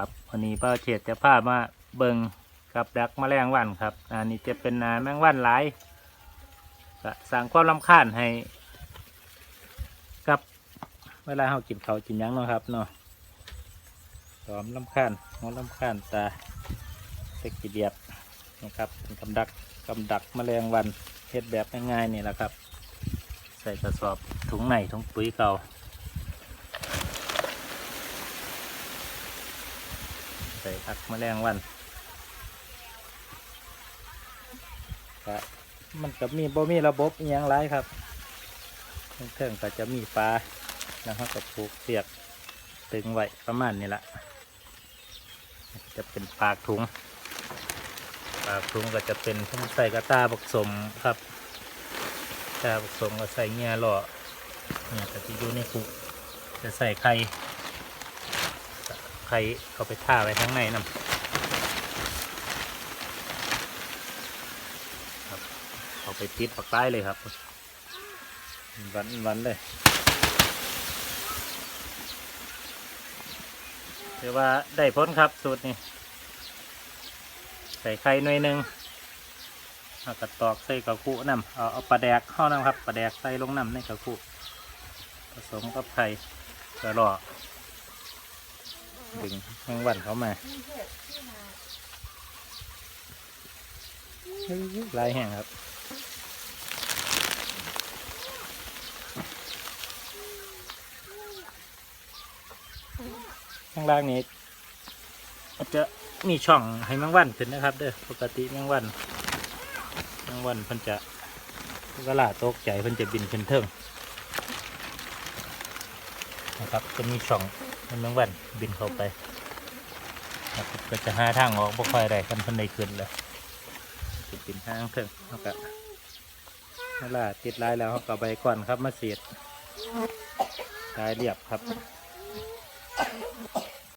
ครับวันนี้ป้าเฉดจะพามาเบิงกับดักแมลงวันครับอันนี้จะเป็นนาแมงวันหลายสร้างความรำคาญให้ กับเวลาเรากินเขากินยังเนาะครับเนาะหอมลำคาญหอมลำคาญตาเต็กกีเดียดนะครับเป็นกำดักกำดักแมลงวันเฮ็ดแบบง่ายๆนี่แหละครับ ใส่กระสอบถุงในถุงปุ๋ยเก่า ส่ผักแมลงวันก็มันก็มีบ่มีระบบอหยังไรครับเครื่องก็จะมีปลานะครับกับผูกเสียกตึงไว้ประมาณนี้แหละจะเป็นปากถุง ปากถุงก็จะเป็นทั้งใส่กระตาผสมครับกระตาผสมก็ใส่เงี้ยหล่อเนี่ยก็จะอยู่ในคุกจะใส่ไข่ ไข่เอาไปท่าไว้ข้างในนำครับเอาไปติดปักใต้เลยครับวันวันเลยเรียกว่าได้พ้นครับสูตรนี้ใส่ไข่หน่วยหนึ่งเอากระตอกใส่กระคุน้ำเอาเอาปลาแดกเข้าน้ำครับปลาแดกใส่ลงน้ำในกระคุผสมกับไข่กระรอ ดึงแมงวันเขามาลายแห้งครับข้างล่างนี้จะมีช่องให้แมงวันขึ้นนะครับ เด้อปกติแมงวันแมงวันเพิ่นจะเวลาตกใจเพิ่นจะบินขึ้นเทิงนะครับจะมีช่อง ให้แมงวันบินเข้าไปก็จะหาทางออกบ่ค่อยได้กันพันในขึ้นเลยจะบินทางเทิงแล้วก็เวละติดลายแล้วเขาก็ใบก่อนครับมาเสียดลายเรียบครับ